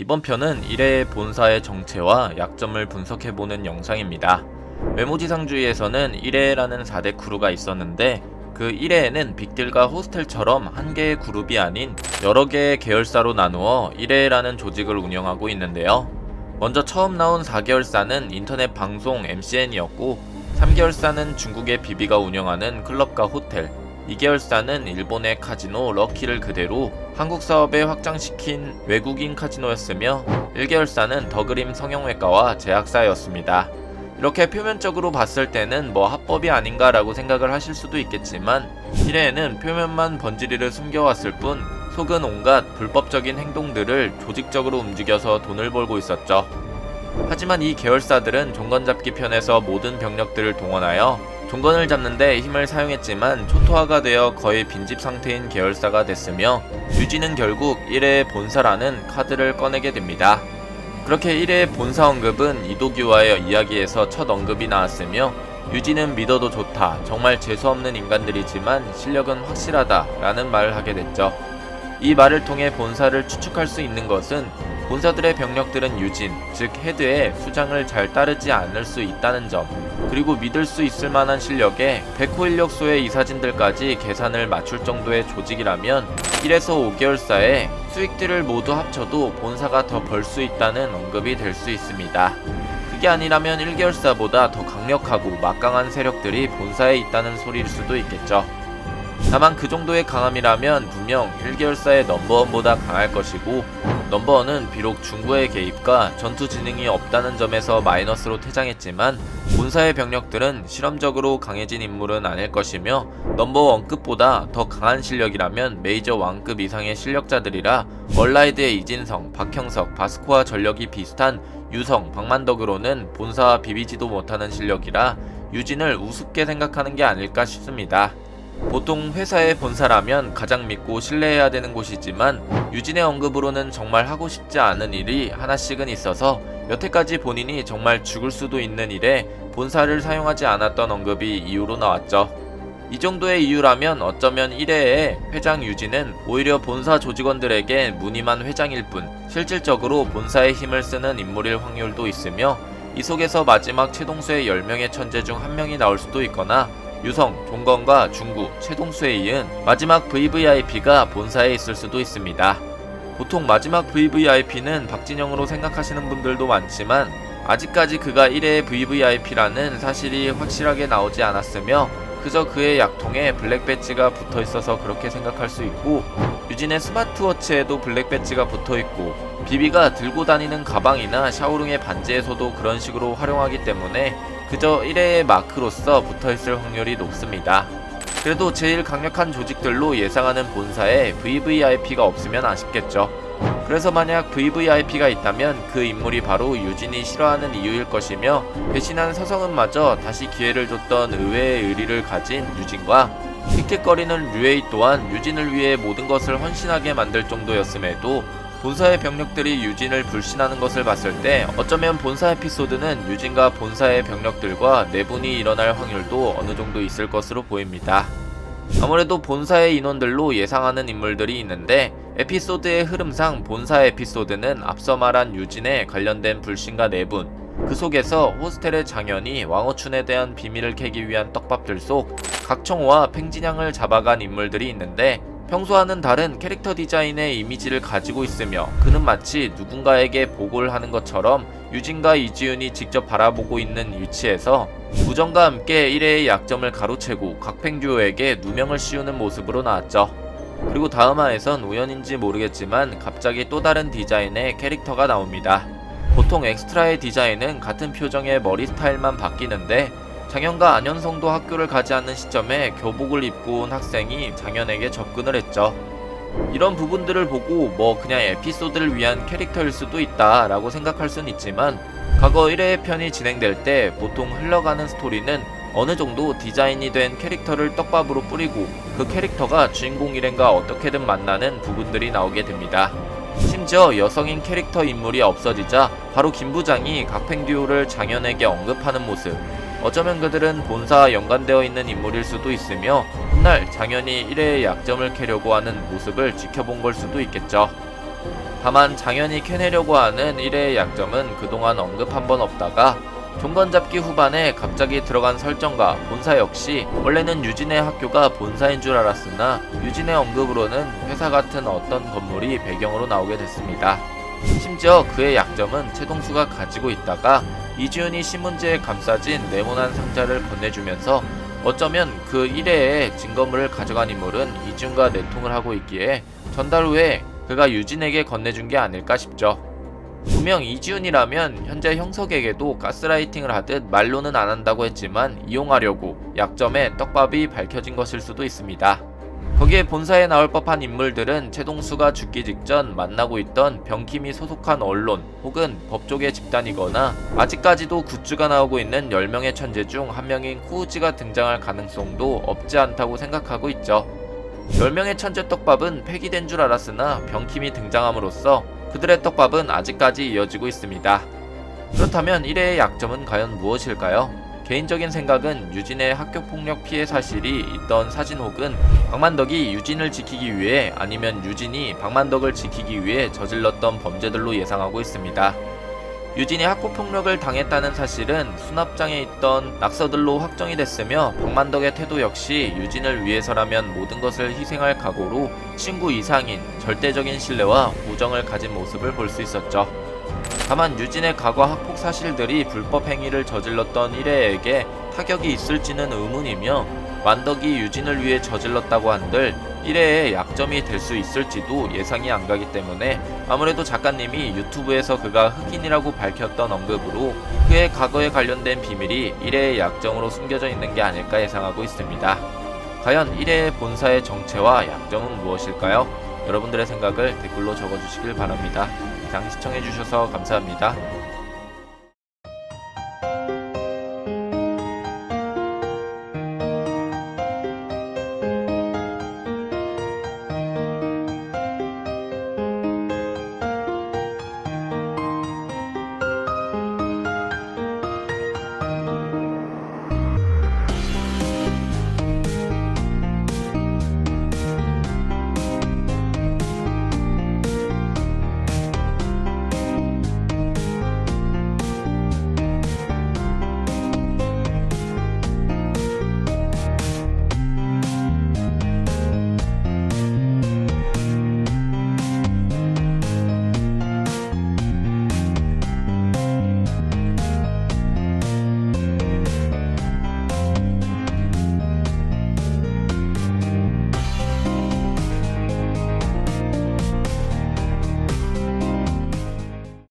이번 편은 1회의 본사의 정체와 약점을 분석해보는 영상입니다. 외모지상주의에서는 1회라는 4대 크루가 있었는데 그 1회에는 빅딜과 호스텔처럼 한 개의 그룹이 아닌 여러 개의 계열사로 나누어 1회라는 조직을 운영하고 있는데요. 먼저 처음 나온 4계열사는 인터넷 방송 MCN이었고 3계열사는 중국의 비비가 운영하는 클럽과 호텔 2계열사는 일본의 카지노 럭키를 그대로 한국 사업에 확장시킨 외국인 카지노였으며 1계열사는 더그림 성형외과와 제약사였습니다. 이렇게 표면적으로 봤을 때는 뭐 합법이 아닌가라고 생각을 하실 수도 있겠지만 1회에는 표면만 번지리를 숨겨왔을 뿐 속은 온갖 불법적인 행동들을 조직적으로 움직여서 돈을 벌고 있었죠. 하지만 이 계열사들은 종건잡기 편에서 모든 병력들을 동원하여 종건을 잡는데 힘을 사용했지만 초토화가 되어 거의 빈집 상태인 계열사가 됐으며 유지는 결국 1회의 본사라는 카드를 꺼내게 됩니다. 그렇게 1회의 본사 언급은 이도규와의 이야기에서 첫 언급이 나왔으며 유지는 믿어도 좋다. 정말 재수없는 인간들이지만 실력은 확실하다. 라는 말을 하게 됐죠. 이 말을 통해 본사를 추측할 수 있는 것은 본사들의 병력들은 유진, 즉 헤드의 수장을 잘 따르지 않을 수 있다는 점, 그리고 믿을 수 있을 만한 실력에 백호 인력소의 이사진들까지 계산을 맞출 정도의 조직이라면 1에서 5개월 사에 수익들을 모두 합쳐도 본사가 더 벌 수 있다는 언급이 될 수 있습니다. 그게 아니라면 1개월사보다 더 강력하고 막강한 세력들이 본사에 있다는 소리일 수도 있겠죠. 다만 그 정도의 강함이라면 분명 1계열사의 넘버원보다 강할 것이고 넘버원은 비록 중구의 개입과 전투 지능이 없다는 점에서 마이너스로 퇴장했지만 본사의 병력들은 실험적으로 강해진 인물은 아닐 것이며 넘버원급보다 더 강한 실력이라면 메이저 왕급 이상의 실력자들이라 얼라이드의 이진성, 박형석, 바스코와 전력이 비슷한 유성, 박만덕으로는 본사와 비비지도 못하는 실력이라 유진을 우습게 생각하는 게 아닐까 싶습니다. 보통 회사의 본사라면 가장 믿고 신뢰해야 되는 곳이지만 유진의 언급으로는 정말 하고 싶지 않은 일이 하나씩은 있어서 여태까지 본인이 정말 죽을 수도 있는 일에 본사를 사용하지 않았던 언급이 이유로 나왔죠. 이 정도의 이유라면 어쩌면 1회에 회장 유진은 오히려 본사 조직원들에게 무늬만 회장일 뿐 실질적으로 본사의 힘을 쓰는 인물일 확률도 있으며 이 속에서 마지막 최동수의 10명의 천재 중 한 명이 나올 수도 있거나 유성, 종건과 중구, 최동수에 이은 마지막 VVIP가 본사에 있을 수도 있습니다. 보통 마지막 VVIP는 박진영으로 생각하시는 분들도 많지만 아직까지 그가 1회 VVIP라는 사실이 확실하게 나오지 않았으며 그저 그의 약통에 블랙 배지가 붙어 있어서 그렇게 생각할 수 있고 유진의 스마트워치에도 블랙 배지가 붙어 있고 비비가 들고 다니는 가방이나 샤오룽의 반지에서도 그런 식으로 활용하기 때문에 그저 1회의 마크로서 붙어 있을 확률이 높습니다. 그래도 제일 강력한 조직들로 예상하는 본사에 VVIP가 없으면 아쉽겠죠. 그래서 만약 VVIP가 있다면 그 인물이 바로 유진이 싫어하는 이유일 것이며 배신한 서성은마저 다시 기회를 줬던 의외의 의리를 가진 유진과 틱틱거리는 류에이 또한 유진을 위해 모든 것을 헌신하게 만들 정도였음에도 본사의 병력들이 유진을 불신하는 것을 봤을 때 어쩌면 본사 에피소드는 유진과 본사의 병력들과 내분이 일어날 확률도 어느 정도 있을 것으로 보입니다. 아무래도 본사의 인원들로 예상하는 인물들이 있는데 에피소드의 흐름상 본사 에피소드는 앞서 말한 유진에 관련된 불신과 내분 그 속에서 호스텔의 장현이 왕호춘에 대한 비밀을 캐기 위한 떡밥들 속 각청호와 팽진양을 잡아간 인물들이 있는데 평소와는 다른 캐릭터 디자인의 이미지를 가지고 있으며 그는 마치 누군가에게 보고를 하는 것처럼 유진과 이지윤이 직접 바라보고 있는 위치에서 우정과 함께 1회의 약점을 가로채고 각팽듀오에게 누명을 씌우는 모습으로 나왔죠. 그리고 다음 화에선 우연인지 모르겠지만 갑자기 또 다른 디자인의 캐릭터가 나옵니다. 보통 엑스트라의 디자인은 같은 표정의 머리 스타일만 바뀌는데 장현과 안현성도 학교를 가지 않는 시점에 교복을 입고 온 학생이 장현에게 접근을 했죠. 이런 부분들을 보고 뭐 그냥 에피소드를 위한 캐릭터일 수도 있다 라고 생각할 순 있지만 과거 1회 편이 진행될 때 보통 흘러가는 스토리는 어느 정도 디자인이 된 캐릭터를 떡밥으로 뿌리고 그 캐릭터가 주인공 일행과 어떻게든 만나는 부분들이 나오게 됩니다. 심지어 여성인 캐릭터 인물이 없어지자 바로 김 부장이 각팽 듀오를 장현에게 언급하는 모습 어쩌면 그들은 본사와 연관되어 있는 인물일 수도 있으며 훗날 장현이 1회의 약점을 캐려고 하는 모습을 지켜본 걸 수도 있겠죠. 다만 장현이 캐내려고 하는 1회의 약점은 그동안 언급 한 번 없다가 종건 잡기 후반에 갑자기 들어간 설정과 본사 역시 원래는 유진의 학교가 본사인 줄 알았으나 유진의 언급으로는 회사 같은 어떤 건물이 배경으로 나오게 됐습니다. 심지어 그의 약점은 최동수가 가지고 있다가 이지훈이 신문지에 감싸진 네모난 상자를 건네주면서 어쩌면 그 1회에 증거물을 가져간 인물은 이지훈과 내통을 하고 있기에 전달 후에 그가 유진에게 건네준 게 아닐까 싶죠. 분명 이지훈이라면 현재 형석에게도 가스라이팅을 하듯 말로는 안 한다고 했지만 이용하려고 약점에 떡밥이 밝혀진 것일 수도 있습니다. 거기에 본사에 나올 법한 인물들은 최동수가 죽기 직전 만나고 있던 병킴이 소속한 언론 혹은 법조계 집단이거나 아직까지도 굿즈가 나오고 있는 10명의 천재 중 한 명인 코우지가 등장할 가능성도 없지 않다고 생각하고 있죠. 10명의 천재 떡밥은 폐기된 줄 알았으나 병킴이 등장함으로써 그들의 떡밥은 아직까지 이어지고 있습니다. 그렇다면 1회의 약점은 과연 무엇일까요? 개인적인 생각은 유진의 학교 폭력 피해 사실이 있던 사진 혹은 박만덕이 유진을 지키기 위해 아니면 유진이 박만덕을 지키기 위해 저질렀던 범죄들로 예상하고 있습니다. 유진이 학교폭력을 당했다는 사실은 수납장에 있던 낙서들로 확정이 됐으며 박만덕의 태도 역시 유진을 위해서라면 모든 것을 희생할 각오로 친구 이상인 절대적인 신뢰와 우정을 가진 모습을 볼 수 있었죠. 다만 유진의 과거 학폭 사실들이 불법 행위를 저질렀던 1회에게 타격이 있을지는 의문이며 만덕이 유진을 위해 저질렀다고 한들 1회의 약점이 될 수 있을지도 예상이 안 가기 때문에 아무래도 작가님이 유튜브에서 그가 흑인이라고 밝혔던 언급으로 그의 과거에 관련된 비밀이 1회의 약점으로 숨겨져 있는 게 아닐까 예상하고 있습니다. 과연 1회의 본사의 정체와 약점은 무엇일까요? 여러분들의 생각을 댓글로 적어주시길 바랍니다. 이상 시청해주셔서 감사합니다.